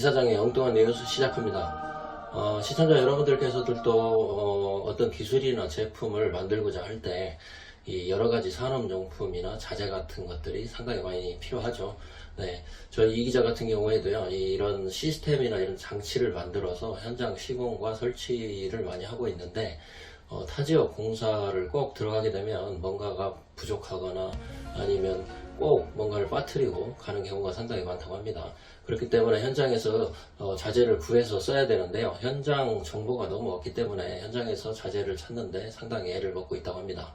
이사장의 엉뚱한 뉴스 시작합니다. 어, 시청자 여러분들께서들도 어, 떤 기술이나 제품을 만들고자 할때이 여러 가지 산업용품이나 자재 같은 것들이 상당히 많이 필요하죠. 네, 저희 이 기자 같은 경우에도요, 이- 이런 시스템이나 이런 장치를 만들어서 현장 시공과 설치를 많이 하고 있는데, 어, 타 지역 공사를 꼭 들어가게 되면 뭔가가 부족하거나 아니면 꼭 뭔가를 빠뜨리고 가는 경우가 상당히 많다고 합니다. 그렇기 때문에 현장에서 어, 자재를 구해서 써야 되는데요. 현장 정보가 너무 없기 때문에 현장에서 자재를 찾는데 상당히 애를 먹고 있다고 합니다.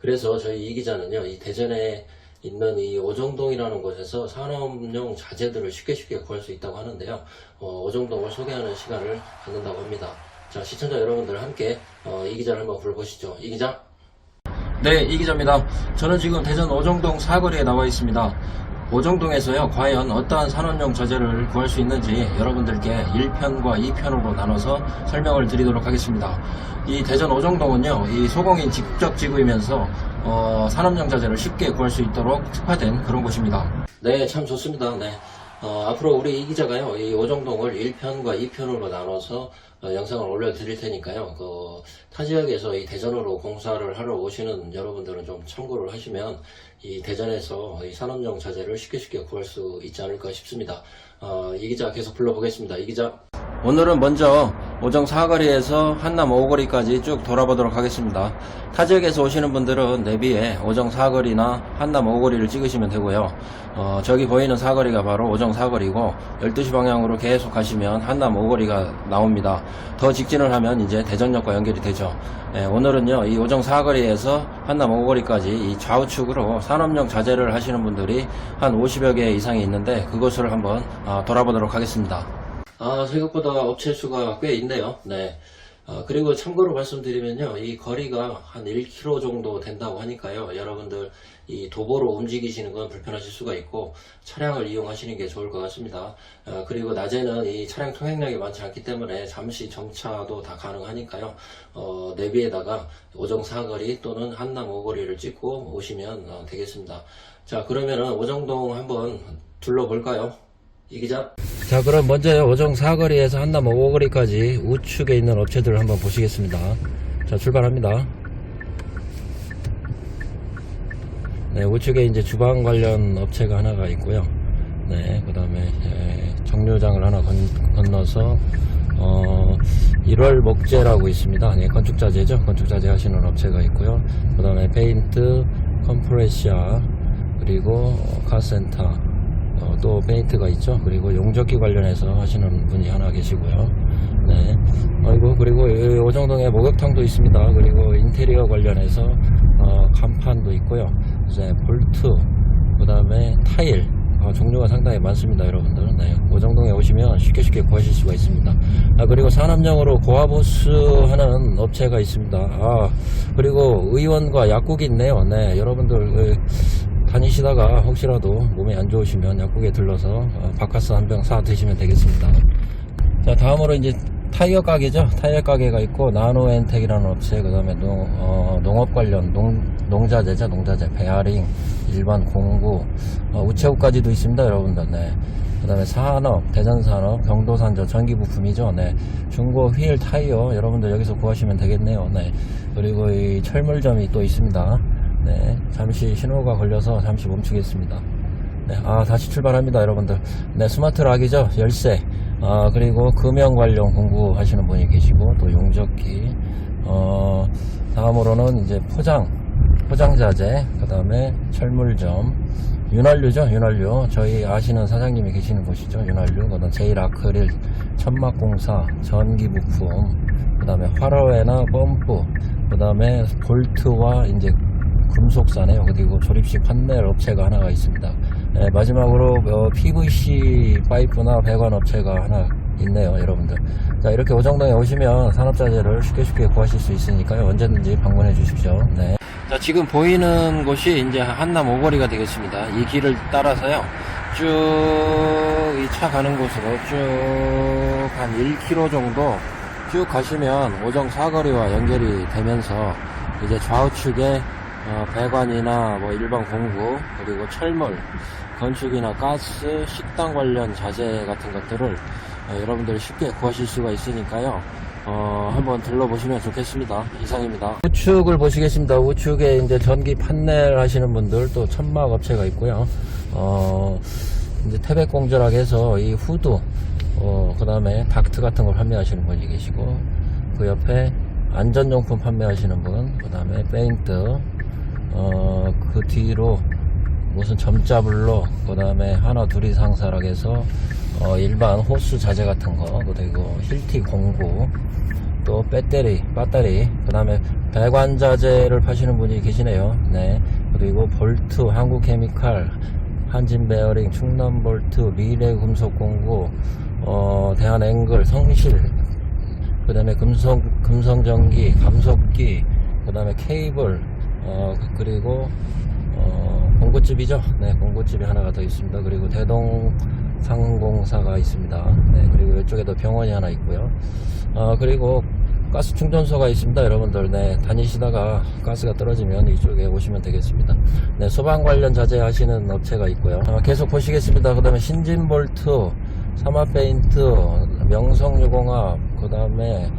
그래서 저희 이 기자는요, 이 대전에 있는 이 오정동이라는 곳에서 산업용 자재들을 쉽게 쉽게 구할 수 있다고 하는데요. 어, 오정동을 소개하는 시간을 갖는다고 합니다. 자, 시청자 여러분들 함께 어, 이 기자를 한번 불러보시죠. 이 기자. 네, 이 기자입니다. 저는 지금 대전 오정동 사거리에 나와 있습니다. 오정동에서요, 과연 어떠한 산업용 자재를 구할 수 있는지 여러분들께 1편과 2편으로 나눠서 설명을 드리도록 하겠습니다. 이 대전 오정동은요, 이 소공인 직접 지구이면서 어, 산업용 자재를 쉽게 구할 수 있도록 특화된 그런 곳입니다. 네, 참 좋습니다. 네. 어, 앞으로 우리 이 기자가요, 이 오정동을 1편과 2편으로 나눠서 어, 영상을 올려드릴 테니까요, 그, 타 지역에서 이 대전으로 공사를 하러 오시는 여러분들은 좀 참고를 하시면, 이 대전에서 이 산업용 자재를 쉽게 쉽게 구할 수 있지 않을까 싶습니다. 어, 이 기자 계속 불러보겠습니다. 이 기자. 오늘은 먼저 오정 사거리에서 한남 오거리까지 쭉 돌아보도록 하겠습니다. 타 지역에서 오시는 분들은 내비에 오정 사거리나 한남 오거리를 찍으시면 되고요. 어, 저기 보이는 사거리가 바로 오정 사거리고 12시 방향으로 계속 가시면 한남 오거리가 나옵니다. 더 직진을 하면 이제 대전역과 연결이 되죠. 예, 오늘은요 이 오정 사거리에서 한남 오거리까지 이 좌우측으로 산업용 자재를 하시는 분들이 한 50여 개 이상이 있는데 그곳을 한번 아, 돌아보도록 하겠습니다. 아, 생각보다 업체 수가 꽤 있네요. 네. 아, 그리고 참고로 말씀드리면요, 이 거리가 한 1km 정도 된다고 하니까요, 여러분들 이 도보로 움직이시는 건 불편하실 수가 있고, 차량을 이용하시는 게 좋을 것 같습니다. 아, 그리고 낮에는 이 차량 통행량이 많지 않기 때문에 잠시 정차도 다 가능하니까요, 어, 내비에다가 오정 사거리 또는 한남 오거리를 찍고 오시면 어, 되겠습니다. 자, 그러면은 오정동 한번 둘러볼까요? 이 기자. 자, 그럼 먼저 오정 사거리에서 한남 오거리까지 우측에 있는 업체들을 한번 보시겠습니다. 자, 출발합니다. 네, 우측에 이제 주방 관련 업체가 하나가 있고요. 네, 그 다음에 정류장을 하나 건, 건너서 어, 1월 목재라고 있습니다. 네, 건축자재죠. 건축자재 하시는 업체가 있고요. 그 다음에 페인트, 컴프레시아, 그리고 카센터, 어, 또 페인트가 있죠. 그리고 용접기 관련해서 하시는 분이 하나 계시고요. 네. 아이고, 그리고 이 오정동에 목욕탕도 있습니다. 그리고 인테리어 관련해서, 어, 간판도 있고요. 이제 볼트, 그 다음에 타일, 어, 종류가 상당히 많습니다, 여러분들. 네. 오정동에 오시면 쉽게 쉽게 구하실 수가 있습니다. 아, 그리고 산업용으로 고아보스 하는 업체가 있습니다. 아, 그리고 의원과 약국이 있네요. 네. 여러분들, 그, 다니시다가 혹시라도 몸에 안 좋으시면 약국에 들러서 어, 바카스 한 병 사 드시면 되겠습니다. 자, 다음으로 이제 타이어 가게죠. 타이어 가게가 있고 나노엔텍이라는 업체, 그 다음에 농, 어, 농업 관련 농, 농자재죠. 농자재, 베어링, 일반 공구, 어, 우체국까지도 있습니다, 여러분들. 네. 그 다음에 산업, 대전산업, 경도산저 전기 부품이죠. 네. 중고 휠 타이어 여러분들 여기서 구하시면 되겠네요. 네. 그리고 이 철물점이 또 있습니다. 네, 잠시 신호가 걸려서 잠시 멈추겠습니다. 네, 아, 다시 출발합니다, 여러분들. 네, 스마트 락이죠, 열쇠. 아, 그리고 금형 관련 공부하시는 분이 계시고, 또 용접기. 어, 다음으로는 이제 포장, 포장자재, 그 다음에 철물점, 윤활유죠, 윤활유. 저희 아시는 사장님이 계시는 곳이죠, 윤활유. 그 다음 제일 아크릴, 천막공사, 전기부품, 그 다음에 화로회나 펌프, 그 다음에 볼트와 이제 금속사네요. 그리고 조립식 판넬 업체가 하나가 있습니다. 네, 마지막으로 어, PVC 파이프나 배관 업체가 하나 있네요, 여러분들. 자, 이렇게 오정동에 오시면 산업자재를 쉽게 쉽게 구하실 수 있으니까요. 언제든지 방문해 주십시오. 네. 자, 지금 보이는 곳이 이제 한남 오거리가 되겠습니다. 이 길을 따라서요. 쭉 이 차 가는 곳으로 쭉 한 1km 정도 쭉 가시면 오정 사거리와 연결이 되면서 이제 좌우측에 어, 배관이나 뭐 일반 공구 그리고 철물 건축이나 가스 식당 관련 자재 같은 것들을 어, 여러분들이 쉽게 구하실 수가 있으니까요. 어, 한번 들러보시면 좋겠습니다. 이상입니다. 우측을 보시겠습니다. 우측에 이제 전기 판넬 하시는 분들 또 천막 업체가 있고요. 어, 이제 태백 공조락 해서 이 후드 어, 그 다음에 닥트 같은 걸 판매하시는 분이 계시고 그 옆에 안전용품 판매하시는 분, 그 다음에 페인트, 어, 그 뒤로 무슨 점자블로, 그 다음에 하나 둘이 상사락에서 어, 일반 호스 자재 같은 거, 그리고 힐티 공구, 또 배터리, 배터리, 그 다음에 배관 자재를 파시는 분이 계시네요. 네. 그리고 볼트, 한국 케미칼, 한진 베어링, 충남 볼트, 미래 금속 공구, 어, 대한 앵글, 성실, 그 다음에 금성, 금성전기, 감속기, 그 다음에 케이블, 어, 그리고, 어, 공구집이죠. 네, 공구집이 하나가 더 있습니다. 그리고 대동 상공사가 있습니다. 네, 그리고 이쪽에도 병원이 하나 있고요. 어, 그리고 가스 충전소가 있습니다. 여러분들, 네, 다니시다가 가스가 떨어지면 이쪽에 오시면 되겠습니다. 네, 소방 관련 자재 하시는 업체가 있고요. 어, 계속 보시겠습니다. 그 다음에 신진볼트, 사마페인트, 명성유공합, 그 다음에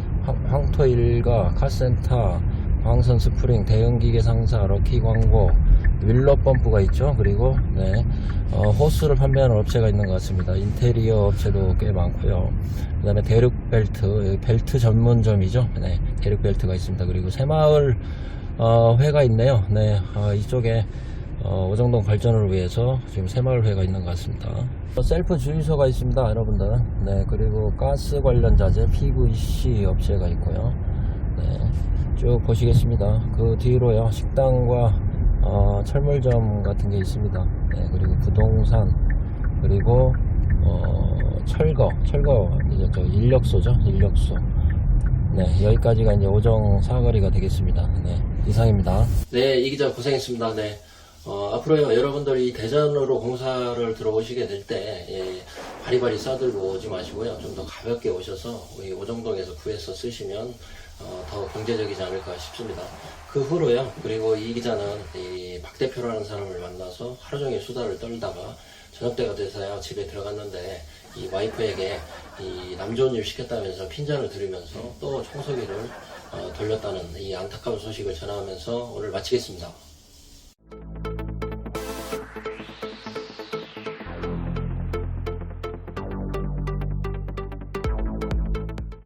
황토일가, 카센터, 광선 스프링, 대형기계 상사, 럭키 광고, 윌러 펌프가 있죠. 그리고 네, 어, 호스를 판매하는 업체가 있는 것 같습니다. 인테리어 업체도 꽤 많고요. 그 다음에 대륙 벨트, 벨트 전문점이죠. 네, 대륙 벨트가 있습니다. 그리고 새마을 어, 회가 있네요. 네, 어, 이쪽에 어, 오정동 발전을 위해서 지금 새마을회가 있는 것 같습니다. 셀프 주유소가 있습니다, 여러분들. 네, 그리고 가스 관련 자재 PVC 업체가 있고요. 네, 쭉 보시겠습니다. 그 뒤로요, 식당과 어, 철물점 같은 게 있습니다. 네, 그리고 부동산, 그리고 어, 철거, 철거 이제 저 인력소죠, 인력소. 네, 여기까지가 이제 오정 사거리가 되겠습니다. 네, 이상입니다. 네, 이 기자 고생했습니다. 네. 어, 앞으로요, 여러분들이 대전으로 공사를 들어오시게 될 때, 예, 바리바리 싸들고 오지 마시고요. 좀 더 가볍게 오셔서, 우리 오정동에서 구해서 쓰시면, 어, 더 경제적이지 않을까 싶습니다. 그 후로요, 그리고 이 기자는 이 박 대표라는 사람을 만나서 하루 종일 수다를 떨다가, 저녁 때가 돼서야 집에 들어갔는데, 이 와이프에게 이 남 좋은 일 시켰다면서 핀잔을 들으면서 또 청소기를 어, 돌렸다는 이 안타까운 소식을 전하면서 오늘 마치겠습니다.